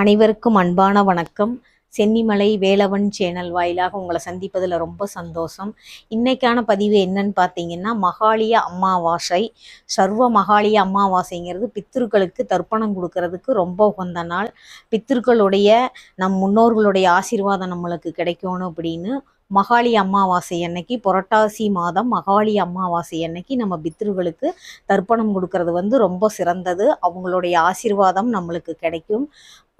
அனைவருக்கும் அன்பான வணக்கம். சென்னிமலை வேலவன் சேனல் வாயிலாக உங்களை சந்திப்பதில் ரொம்ப சந்தோஷம். இன்றைக்கான பதிவு என்னன்னு பார்த்தீங்கன்னா மகாளிய அமாவாசை. சர்வ மகாளிய அமாவாசைங்கிறது பித்திருக்களுக்கு தர்ப்பணம் கொடுக்கறதுக்கு ரொம்ப உகந்த நாள். பித்திருக்களுடைய நம் முன்னோர்களுடைய ஆசீர்வாதம் நம்மளுக்கு கிடைக்கணும் அப்படின்னு மகாளி அமாவாசை அன்னைக்கு புரட்டாசி மாதம் மகாளி அமாவாசை அன்னைக்கு நம்ம பித்ருகளுக்கு தர்ப்பணம் கொடுக்கறது வந்து ரொம்ப சிறந்தது. அவங்களுடைய ஆசிர்வாதம் நம்மளுக்கு கிடைக்கும்.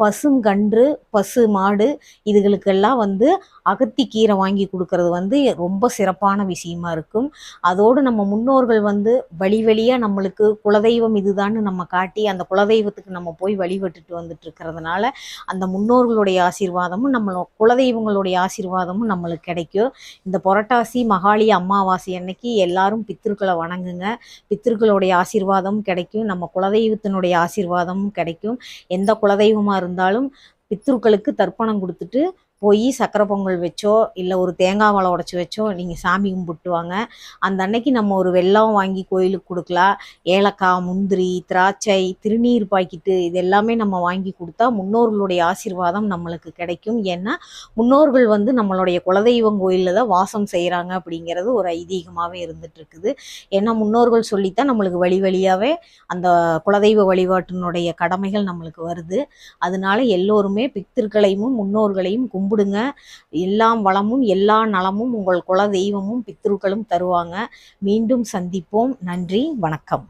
பசுங்கன்று பசு மாடு இதுகளுக்கெல்லாம் வந்து அகத்தி கீரை வாங்கி கொடுக்கறது வந்து ரொம்ப சிறப்பான விஷயமா இருக்கும். அதோடு நம்ம முன்னோர்கள் வந்து வழி வழியாக நம்மளுக்கு குலதெய்வம் இதுதான்னு நம்ம காட்டி அந்த குலதெய்வத்துக்கு நம்ம போய் வழிபட்டுட்டு வந்துட்டு இருக்கிறதுனால அந்த முன்னோர்களுடைய ஆசீர்வாதமும் நம்ம குலதெய்வங்களுடைய ஆசீர்வாதமும் நம்மளுக்கு கிடைக்கும். இந்த புரட்டாசி மகாளி அமாவாசை அன்னைக்கு எல்லாரும் பித்திருக்களை வணங்குங்க. பித்திருக்களுடைய ஆசீர்வாதமும் கிடைக்கும். நம்ம குலதெய்வத்தினுடைய ஆசீர்வாதமும் கிடைக்கும். எந்த குலதெய்வமாக இருந்தாலும் இருந்தாலும் பித்ருக்களுக்கு தர்ப்பணம் கொடுத்துட்டு போய் சக்கரை பொங்கல் வச்சோ இல்லை ஒரு தேங்காய் வாழை உடச்சி வச்சோ நீங்கள் சாமி கும்பிட்டு வாங்க அந்த அன்னைக்கு நம்ம ஒரு வெள்ளம் வாங்கி கோயிலுக்கு கொடுக்கலாம் ஏலக்காய் முந்திரி திராட்சை திருநீர் பாக்கெட்டு இது எல்லாமே நம்ம வாங்கி கொடுத்தா முன்னோர்களுடைய ஆசீர்வாதம் நம்மளுக்கு கிடைக்கும். ஏன்னா முன்னோர்கள் வந்து நம்மளுடைய குலதெய்வம் கோயிலில் தான் வாசம் செய்கிறாங்க அப்படிங்கிறது ஒரு ஐதீகமாகவே இருந்துகிட்ருக்குது ஏன்னா முன்னோர்கள் சொல்லித்தான் நம்மளுக்கு வழி வழியாகவே அந்த குலதெய்வ வழிபாட்டினுடைய கடமைகள் நம்மளுக்கு வருது. அதனால எல்லோருமே பித்திருக்களையும் முன்னோர்களையும் கும்பிடுங்க. எல்லாம் வளமும் எல்லா நலமும் உங்கள் குல தெய்வமும் பித்ருக்களும் தருவாங்க. மீண்டும் சந்திப்போம். நன்றி வணக்கம்.